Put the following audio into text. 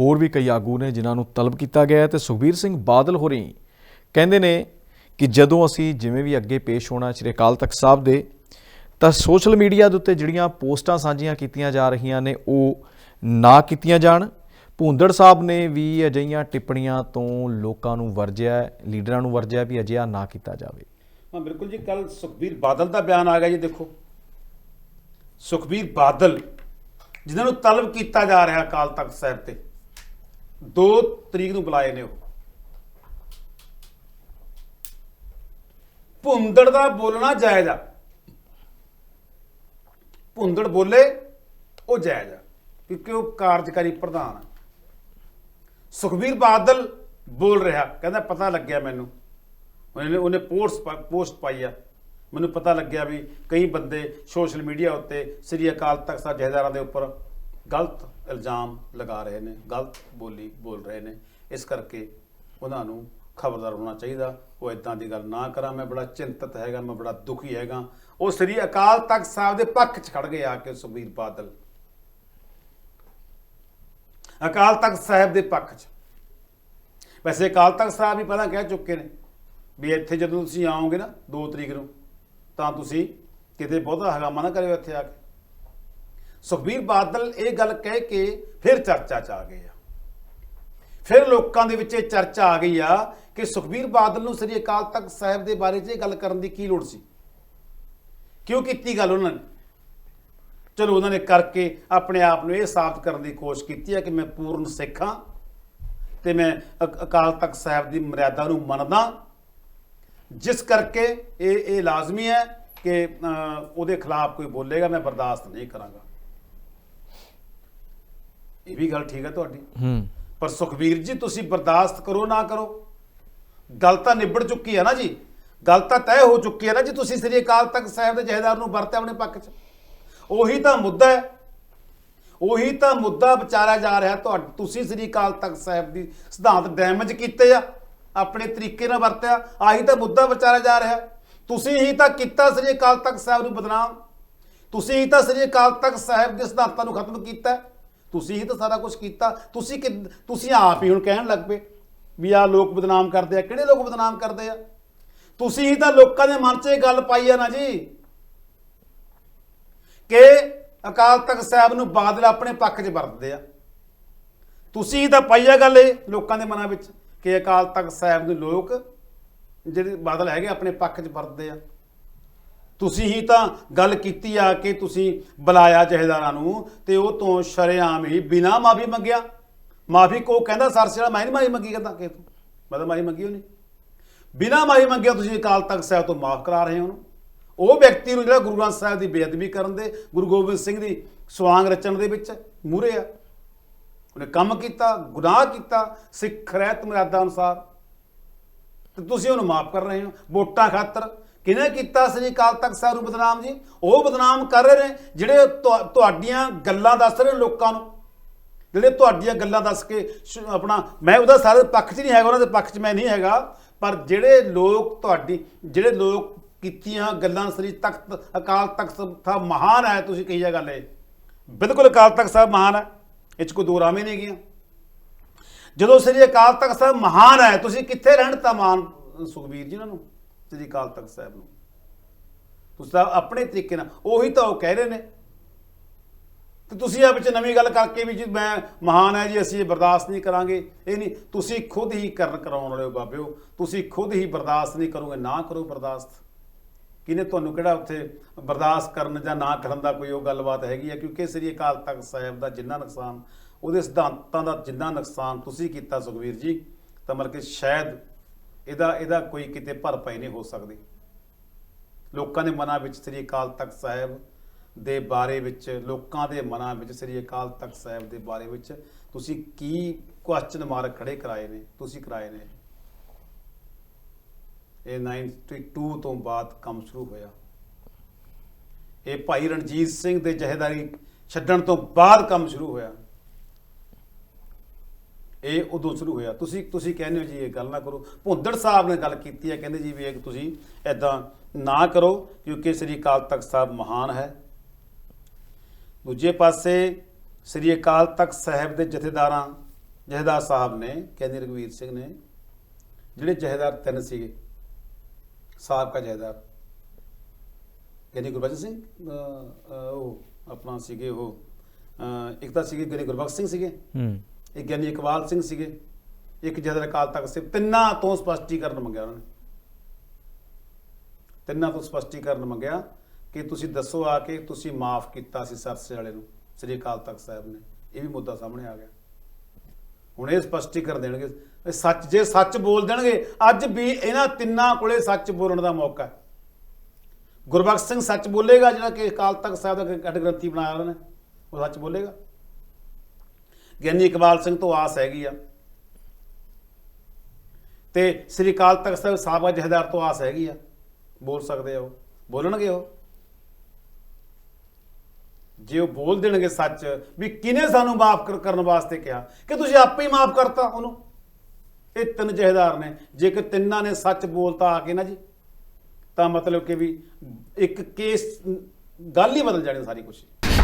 ਹੋਰ ਵੀ ਕਈ ਆਗੂ ਨੇ ਜਿਨ੍ਹਾਂ ਨੂੰ ਤਲਬ ਕੀਤਾ ਗਿਆ ਹੈ ਤੇ ਸੁਖਬੀਰ ਸਿੰਘ ਬਾਦਲ ਹੋਰੀ ਕਹਿੰਦੇ ਨੇ ਕਿ ਜਦੋਂ ਅਸੀਂ ਜਿਵੇਂ ਵੀ ਅੱਗੇ ਪੇਸ਼ ਹੋਣਾ ਸ੍ਰੀ ਅਕਾਲ ਤਖਤ ਸਾਹਿਬ ਦੇ, ਤਾਂ ਸੋਸ਼ਲ ਮੀਡੀਆ ਦੇ ਉੱਤੇ ਜਿਹੜੀਆਂ ਪੋਸਟਾਂ ਸਾਂਝੀਆਂ ਕੀਤੀਆਂ ਜਾ ਰਹੀਆਂ ਨੇ, ਉਹ ਨਾ ਕੀਤੀਆਂ ਜਾਣ। ਭੁੰਦੜ ਸਾਹਿਬ ਨੇ ਵੀ ਅਜਿਹੀਆਂ ਟਿੱਪਣੀਆਂ ਤੋਂ ਲੋਕਾਂ ਨੂੰ ਵਰਜਿਆ ਲੀਡਰਾਂ ਨੂੰ ਵਰਜਿਆ ਵੀ ਅਜਿਹਾ ਨਾ ਕੀਤਾ ਜਾਵੇ। ਹਾਂ, ਬਿਲਕੁਲ ਜੀ ਕੱਲ ਸੁਖਬੀਰ ਬਾਦਲ ਦਾ ਬਿਆਨ ਆ ਗਿਆ ਜੀ, ਦੇਖੋ। ਸੁਖਬੀਰ ਬਾਦਲ ਜਿਨ੍ਹਾਂ ਨੂੰ ਤਲਬ ਕੀਤਾ ਜਾ ਰਿਹਾ ਅਕਾਲ ਤਖਤ ਸਾਹਿਬ ਤੇ 2 ਤਰੀਕ ਨੂੰ ਬੁਲਾਏ ਨੇ ਉਹ। ਭੁੰਦੜ ਦਾ ਬੋਲਣਾ ਜਾਇਜ਼ ਆ। ਭੁੰਦੜ ਬੋਲੇ, ਉਹ ਜਾਇਜ਼ ਆ, ਕਿਉਂਕਿ ਉਹ ਕਾਰਜਕਾਰੀ ਪ੍ਰਧਾਨ ਆ। ਸੁਖਬੀਰ ਬਾਦਲ ਬੋਲ ਰਿਹਾ, ਕਹਿੰਦਾ ਪਤਾ ਲੱਗਿਆ ਮੈਨੂੰ। ਉਹਨੇ ਉਹਨੇ ਪੋਸਟ ਪੋਸਟ ਪਾਈ ਆ। ਮੈਨੂੰ ਪਤਾ ਲੱਗਿਆ ਵੀ ਕਈ ਬੰਦੇ ਸੋਸ਼ਲ ਮੀਡੀਆ ਉੱਤੇ ਸ੍ਰੀ ਅਕਾਲ ਤਖਤ ਸਾਹਿਬ ਜਥੇਦਾਰਾਂ ਦੇ ਉੱਪਰ ਗਲਤ ਇਲਜ਼ਾਮ ਲਗਾ ਰਹੇ ਨੇ, ਗਲਤ ਬੋਲੀ ਬੋਲ ਰਹੇ ਨੇ। ਇਸ ਕਰਕੇ ਉਹਨਾਂ ਨੂੰ ਖਬਰਦਾਰ ਹੋਣਾ ਚਾਹੀਦਾ। ਉਹ ਇਦਾਂ ਦੀ ਗੱਲ ਨਾ ਕਰਾਂ। ਮੈਂ ਬੜਾ ਚਿੰਤਤ ਹੈਗਾ, ਮੈਂ ਬੜਾ ਦੁਖੀ ਹੈਗਾ। ਉਹ ਸ੍ਰੀ ਅਕਾਲ ਤਖਤ ਸਾਹਿਬ ਦੇ ਪੱਖ 'ਚ ਖੜ ਗਏ ਆ ਕੇ ਸੁਖਬੀਰ ਬਾਦਲ। ਅਕਾਲ ਤਖਤ ਸਾਹਿਬ ਦੇ ਪੱਖ 'ਚ। ਵੈਸੇ ਅਕਾਲ ਤਖਤ ਸਾਹਿਬ ਵੀ ਪਹਿਲਾਂ ਕਹਿ ਚੁੱਕੇ ਨੇ ਵੀ ਇੱਥੇ ਜਦੋਂ ਤੁਸੀਂ ਆਓਗੇ ਨਾ 2 ਤਰੀਕ ਨੂੰ, ਤਾਂ ਤੁਸੀਂ ਕਿਤੇ ਬਹੁਤਾ ਹਗਾਮਾ ਨਾ ਕਰਿਓ ਇੱਥੇ ਆ ਕੇ। ਸੁਖਬੀਰ ਬਾਦਲ ਇਹ ਗੱਲ ਕਹਿ ਕੇ ਫਿਰ ਚਰਚਾ 'ਚ ਆ ਗਏ ਆ। ਫਿਰ ਲੋਕਾਂ ਦੇ ਵਿੱਚ ਇਹ ਚਰਚਾ ਆ ਗਈ ਆ ਕਿ ਸੁਖਬੀਰ ਬਾਦਲ ਨੂੰ ਸ੍ਰੀ ਅਕਾਲ ਤਖਤ ਸਾਹਿਬ ਦੇ ਬਾਰੇ 'ਚ ਇਹ ਗੱਲ ਕਰਨ ਦੀ ਕੀ ਲੋੜ ਸੀ? ਕਿਉਂ ਕੀਤੀ ਗੱਲ ਉਹਨਾਂ ਨੇ? ਚਲੋ ਉਹਨਾਂ ਨੇ ਕਰਕੇ ਆਪਣੇ ਆਪ ਨੂੰ ਇਹ ਸਾਬਤ ਕਰਨ ਦੀ ਕੋਸ਼ਿਸ਼ ਕੀਤੀ ਹੈ ਕਿ ਮੈਂ ਪੂਰਨ ਸਿੱਖ ਹਾਂ ਤੇ ਮੈਂ ਅਕ- ਅਕਾਲ ਤਖਤ ਸਾਹਿਬ ਦੀ ਮਰਿਆਦਾ ਨੂੰ ਮੰਨਦਾ। ਜਿਸ ਕਰਕੇ ਇਹ ਇਹ ਲਾਜ਼ਮੀ ਹੈ ਕਿ ਉਹਦੇ ਖਿਲਾਫ ਕੋਈ ਬੋਲੇਗਾ, ਮੈਂ ਬਰਦਾਸ਼ਤ ਨਹੀਂ ਕਰਾਂਗਾ। ਇਹ ਵੀ ਗੱਲ ਠੀਕ ਹੈ ਤੁਹਾਡੀ। ਹੂੰ। ਪਰ ਸੁਖਵੀਰ ਜੀ ਤੁਸੀਂ ਬਰਦਾਸ਼ਤ ਕਰੋ ਨਾ ਕਰੋ। ਗੱਲ ਤਾਂ ਨਿਬੜ ਚੁੱਕੀ ਹੈ ਨਾ ਜੀ। ਗੱਲ ਤਾਂ ਤੈਅ ਹੋ ਚੁੱਕੀ ਹੈ ਨਾ ਜੀ ਤੁਸੀਂ ਸ੍ਰੀ ਅਕਾਲ ਤਖਤ ਸਾਹਿਬ ਦੇ ਜਹੇਦਾਰ ਨੂੰ ਵਰਤਿਆ ਆਪਣੇ ਪੱਖ 'ਚ। ਉਹੀ ਤਾਂ ਮੁੱਦਾ ਹੈ। ਉਹੀ ਤਾਂ ਮੁੱਦਾ ਵਿਚਾਰਿਆ ਜਾ ਰਿਹਾ ਤੁਹਾ ਤੁਸੀਂ ਸ੍ਰੀ ਅਕਾਲ ਤਖਤ ਸਾਹਿਬ ਦੀ ਸਿਧਾਂਤ ਡੈਮੇਜ ਕੀਤੇ ਆ ਆਪਣੇ ਤਰੀਕੇ ਨਾਲ ਵਰਤਿਆ ਆਹੀ ਤਾਂ ਮੁੱਦਾ ਵਿਚਾਰਿਆ ਜਾ ਰਿਹਾ ਤੁਸੀਂ ਹੀ ਤਾਂ ਕੀਤਾ ਸ੍ਰੀ ਅਕਾਲ ਤਖਤ ਸਾਹਿਬ ਨੂੰ ਬਦਨਾਮ। ਤੁਸੀਂ ਹੀ ਤਾਂ ਸ੍ਰੀ ਅਕਾਲ ਤਖਤ ਸਾਹਿਬ ਦੇ ਸਿਧਾਂਤਾਂ ਨੂੰ ਖਤਮ ਕੀਤਾ। ਤੁਸੀਂ ਹੀ ਤਾਂ ਸਾਰਾ ਕੁਝ ਕੀਤਾ। ਤੁਸੀਂ ਕਿ ਤੁਸੀਂ ਆਪ ਹੀ ਹੁਣ ਕਹਿਣ ਲੱਗ ਪਏ ਵੀ ਆ ਲੋਕ ਬਦਨਾਮ ਕਰਦੇ ਆ। ਕਿਹੜੇ ਲੋਕ ਬਦਨਾਮ ਕਰਦੇ ਆ? ਤੁਸੀਂ ਹੀ ਤਾਂ ਲੋਕਾਂ ਦੇ ਮਨ 'ਚ ਇਹ ਗੱਲ ਪਾਈ ਆ ਨਾ ਜੀ ਕਿ ਅਕਾਲ ਤਖਤ ਸਾਹਿਬ ਨੂੰ ਬਾਦਲ ਆਪਣੇ ਪੱਖ 'ਚ ਵਰਤਦੇ ਆ। ਤੁਸੀਂ ਹੀ ਤਾਂ ਪਾਈ ਆ ਗੱਲ ਇਹ ਲੋਕਾਂ ਦੇ ਮਨਾਂ ਵਿੱਚ ਕਿ ਅਕਾਲ ਤਖਤ ਸਾਹਿਬ ਨੂੰ ਲੋਕ ਜਿਹੜੇ ਬਾਦਲ ਹੈਗੇ ਆਪਣੇ ਪੱਖ 'ਚ ਵਰਤਦੇ ਆ। ਤੁਸੀਂ ਹੀ ਤਾਂ ਗੱਲ ਕੀਤੀ ਆ ਕਿ ਤੁਸੀਂ ਬੁਲਾਇਆ ਜਹੇਦਾਰਾਂ ਨੂੰ ਤੇ ਉਹ ਤੋਂ ਸ਼ਰੇਆਮ ਹੀ ਬਿਨਾ ਮਾਫੀ ਮੰਗਿਆ। ਮਾਫੀ ਕੋ ਕਹਿੰਦਾ ਸਰਸੇੜਾ ਮੈਂ ਨਹੀਂ ਮਾਫੀ ਮੰਗੀ, ਕਹਿੰਦਾ ਕਿ ਤੂੰ, ਮੈਂ ਤਾਂ ਮਾਫੀ ਮੰਗੀ ਉਹਨੇ ਬਿਨਾ ਮਾਫੀ ਮੰਗਿਆ ਤੁਸੀਂ ਅਕਾਲ ਤਖਤ ਸਾਹਿਬ ਤੋਂ ਮਾਫ ਕਰਾ ਰਹੇ ਹੋ ਉਹਨੂੰ ਉਹ ਵਿਅਕਤੀ ਨੂੰ ਜਿਹੜਾ ਗੁਰੂ ਗ੍ਰੰਥ ਸਾਹਿਬ ਦੀ ਬੇਅਦਬੀ ਕਰਨ ਦੇ, ਗੁਰੂ ਗੋਬਿੰਦ ਸਿੰਘ ਦੀ ਸਵਾਂਗ ਰਚਣ ਦੇ ਵਿੱਚ ਮੂਰੇ ਆ। ਉਹਨੇ ਕੰਮ ਕੀਤਾ, ਗੁਨਾਹ ਕੀਤਾ, ਸਿੱਖ ਰਹਿਤ ਮਰਿਆਦਾ ਅਨੁਸਾਰ। ਤੇ ਤੁਸੀਂ ਉਹਨੂੰ ਮਾਫ ਕਰ ਰਹੇ ਹੋ, ਵੋਟਾਂ ਖਾਤਰ ਕਿਹਨੇ ਕੀਤਾ ਸ੍ਰੀ ਅਕਾਲ ਤਖਤ ਸਾਹਿਬ ਨੂੰ ਬਦਨਾਮ ਜੀ? ਉਹ ਬਦਨਾਮ ਕਰ ਰਹੇ ਨੇ ਜਿਹੜੇ ਤੁਹਾਡੀਆਂ ਗੱਲਾਂ ਦੱਸ ਰਹੇ ਨੇ ਲੋਕਾਂ ਨੂੰ। ਜਿਹੜੇ ਤੁਹਾਡੀਆਂ ਗੱਲਾਂ ਦੱਸ ਕੇ ਆਪਣਾ, ਮੈਂ ਉਹਦਾ ਸਾਰੇ ਪੱਖ 'ਚ ਨਹੀਂ ਹੈਗਾ, ਉਹਨਾਂ ਦੇ ਪੱਖ 'ਚ ਮੈਂ ਨਹੀਂ ਹੈਗਾ, ਪਰ ਜਿਹੜੇ ਲੋਕ ਤੁਹਾਡੀ, ਜਿਹੜੇ ਲੋਕ ਕੀਤੀਆਂ ਗੱਲਾਂ ਸ੍ਰੀ ਤਖਤ, ਅਕਾਲ ਤਖਤ ਸਾਹਿਬ ਮਹਾਨ ਹੈ, ਤੁਸੀਂ ਕਹੀ ਜਾ ਗੱਲ ਇਹ। ਬਿਲਕੁਲ ਅਕਾਲ ਤਖਤ ਸਾਹਿਬ ਮਹਾਨ ਹੈ, ਇਹ 'ਚ ਕੋਈ ਦੋ ਰਾਮੇ ਨਹੀਂ ਗਿਆ ਜਦੋਂ ਸ੍ਰੀ ਅਕਾਲ ਤਖਤ ਸਾਹਿਬ ਮਹਾਨ ਹੈ, ਤੁਸੀਂ ਕਿੱਥੇ ਰਹਿਣ ਤਾਂ ਮਾਨ, ਸੁਖਬੀਰ ਜੀ ਉਹਨਾਂ ਨੂੰ? ਸ੍ਰੀ ਅਕਾਲ ਤਖਤ ਸਾਹਿਬ ਨੂੰ। ਤੁਸੀਂ ਤਾਂ ਆਪਣੇ ਤਰੀਕੇ ਨਾਲ, ਉਹੀ ਤਾਂ ਉਹ ਕਹਿ ਰਹੇ ਨੇ। ਤੇ ਤੁਸੀਂ ਆ ਵਿੱਚ ਨਵੀਂ ਗੱਲ ਕਰਕੇ ਵੀ ਜੀ, ਮੈਂ ਮਹਾਨ ਹੈ ਜੀ, ਅਸੀਂ ਇਹ ਬਰਦਾਸ਼ਤ ਨਹੀਂ ਕਰਾਂਗੇ। ਇਹ ਨਹੀਂ, ਤੁਸੀਂ ਖੁਦ ਹੀ ਕਰਨ ਕਰਾਉਣ ਵਾਲੇ ਹੋ ਬਾਬਿਓ। ਤੁਸੀਂ ਖੁਦ ਹੀ ਬਰਦਾਸ਼ਤ ਨਹੀਂ ਕਰੋਗੇ, ਨਾ ਕਰੋ ਬਰਦਾਸ਼ਤ। ਕਿਨੇ ਤੁਹਾਨੂੰ ਕਿਹੜਾ ਉੱਥੇ ਬਰਦਾਸ਼ਤ ਕਰਨ ਜਾਂ ਨਾ ਕਰਨ ਦਾ ਕੋਈ ਉਹ ਗੱਲਬਾਤ ਹੈਗੀ ਹੈ ਕਿਉਂਕਿ ਸ੍ਰੀ ਅਕਾਲ ਤਖਤ ਸਾਹਿਬ ਦਾ ਜਿੰਨਾ ਨੁਕਸਾਨ, ਉਹਦੇ ਸਿਧਾਂਤਾਂ ਦਾ ਜਿੰਨਾ ਨੁਕਸਾਨ ਤੁਸੀਂ ਕੀਤਾ ਸੁਖਵੀਰ ਜੀ, ਤਾਂ ਮਤਲਬ ਕਿ ਸ਼ਾਇਦ ਇਹਦਾ ਇਹਦਾ ਕੋਈ ਕਿਤੇ ਭਰਪਾਈ ਨਹੀਂ ਹੋ ਸਕਦੀ। ਲੋਕਾਂ ਦੇ ਮਨਾਂ ਵਿੱਚ ਸ੍ਰੀ ਅਕਾਲ ਤਖਤ ਸਾਹਿਬ ਦੇ ਬਾਰੇ ਵਿੱਚ, ਲੋਕਾਂ ਦੇ ਮਨਾਂ ਵਿੱਚ ਸ੍ਰੀ ਅਕਾਲ ਤਖਤ ਸਾਹਿਬ ਦੇ ਬਾਰੇ ਵਿੱਚ ਤੁਸੀਂ ਕੀ ਕੁਐਸਚਨ ਮਾਰਕ ਖੜੇ ਕਰਾਏ ਨੇ, ਤੁਸੀਂ ਕਰਾਏ ਨੇ? ਇਹ 92 ਤੋਂ ਬਾਅਦ ਕੰਮ ਸ਼ੁਰੂ ਹੋਇਆ। ਇਹ ਭਾਈ ਰਣਜੀਤ ਸਿੰਘ ਦੇ ਜਹੇਦਾਰੀ ਛੱਡਣ ਤੋਂ ਬਾਅਦ ਕੰਮ ਸ਼ੁਰੂ ਹੋਇਆ। ਇਹ ਉਦੋਂ ਸ਼ੁਰੂ ਹੋਇਆ। ਤੁਸੀਂ ਤੁਸੀਂ ਕਹਿੰਦੇ ਹੋ ਜੀ ਇਹ ਗੱਲ ਨਾ ਕਰੋ। ਭੁੰਦੜ ਸਾਹਿਬ ਨੇ ਗੱਲ ਕੀਤੀ ਹੈ। ਕਹਿੰਦੇ ਜੀ ਵੀ ਇਹ ਤੁਸੀਂ ਐਦਾਂ ਨਾ ਕਰੋ ਕਿਉਂਕਿ ਸ੍ਰੀ ਅਕਾਲ ਤਖਤ ਸਾਹਿਬ ਮਹਾਨ ਹੈ। ਦੂਜੇ ਪਾਸੇ ਸ੍ਰੀ ਅਕਾਲ ਤਖਤ ਸਾਹਿਬ ਦੇ ਜਥੇਦਾਰਾਂ, ਜਹੇਦਾਰ ਸਾਹਿਬ ਨੇ, ਕਹਿੰਦੇ ਰਘਵੀਰ ਸਿੰਘ ਨੇ, ਜਿਹੜੇ ਜਹੇਦਾਰ ਤਿੰਨ ਸੀਗੇ, ਸਾਬਕਾ ਜਹੇਦਾਰ, ਕਹਿੰਦੇ ਗੁਰਬਚਨ ਸਿੰਘ ਉਹ ਆਪਣਾ ਸੀਗੇ ਉਹ ਇੱਕ ਤਾਂ ਸੀਗੇ ਗਿਆਨੀ ਗੁਰਬਖਸ਼ ਸਿੰਘ ਸੀਗੇ। ਹੂੰ। ਇੱਕ ਗਿਆਨੀ ਇਕਬਾਲ ਸਿੰਘ ਸੀਗੇ। ਇੱਕ ਜਹੇਦਾਰ ਅਕਾਲ ਤਖਤ ਸਿੰਘ ਤਿੰਨਾਂ ਤੋਂ ਸਪਸ਼ਟੀਕਰਨ ਮੰਗਿਆ ਉਹਨਾਂ ਨੇ। ਤਿੰਨਾਂ ਤੋਂ ਸਪਸ਼ਟੀਕਰਨ ਮੰਗਿਆ ਕਿ ਤੁਸੀਂ ਦੱਸੋ ਆ ਕੇ ਤੁਸੀਂ ਮਾਫ ਕੀਤਾ ਸੀ ਸਰਸੇ ਵਾਲੇ ਨੂੰ, ਸ੍ਰੀ ਅਕਾਲ ਤਖਤ ਸਾਹਿਬ ਨੇ। ਇਹ ਵੀ ਮੁੱਦਾ ਸਾਹਮਣੇ ਆ ਗਿਆ। ਹੁਣ ਇਹ ਸਪਸ਼ਟੀਕਰਨ ਦੇਣਗੇ। ਸੱਚ, ਜੇ ਸੱਚ ਬੋਲ ਦੇਣਗੇ, ਅੱਜ ਵੀ ਇਹਨਾਂ ਤਿੰਨਾਂ ਕੋਲੇ ਸੱਚ ਬੋਲਣ ਦਾ ਮੌਕਾ ਹੈ। ਗੁਰਬਖਸ਼ ਸਿੰਘ ਸੱਚ ਬੋਲੇਗਾ, ਜਿਹੜਾ ਕਿ ਅਕਾਲ ਤਖਤ ਸਾਹਿਬ ਦਾ ਕੱਟ ਗ੍ਰੰਥੀ ਬਣਾਇਆ ਉਹਨਾਂ ਨੇ, ਉਹ ਸੱਚ ਬੋਲੇਗਾ। ਗਿਆਨੀ ਇਕਬਾਲ ਸਿੰਘ ਤੋਂ ਆਸ ਹੈਗੀ ਆ। ਤੇ ਸ੍ਰੀ ਅਕਾਲ ਤਖਤ ਸਾਹਿਬ ਸਾਬਕਾ ਜਹੇਦਾਰ ਤੋਂ ਆਸ ਹੈਗੀ ਆ। ਬੋਲ ਸਕਦੇ ਆ ਉਹ। ਬੋਲਣਗੇ ਉਹ? ਜੇ ਉਹ ਬੋਲ ਦੇਣਗੇ ਸੱਚ, ਵੀ ਕਿਨੇ ਸਾਨੂੰ ਮਾਫ ਕਰਨ ਵਾਸਤੇ ਕਿਹਾ? ਕਿ ਤੁਸੀਂ ਆਪੇ ਹੀ ਮਾਫ ਕਰਤਾ ਉਹਨੂੰ? ਇਹ ਤਿੰਨ ਜਹੇਦਾਰ ਨੇ। ਜੇਕਰ ਤਿੰਨਾਂ ਨੇ ਸੱਚ ਬੋਲਤਾ ਆ ਕੇ ਨਾ ਜੀ, ਤਾਂ ਮਤਲਬ ਕਿ ਵੀ ਇੱਕ ਕੇਸ ਗੱਲ ਹੀ ਬਦਲ ਜਾਣੀ ਸਾਰੀ ਕੁਛ।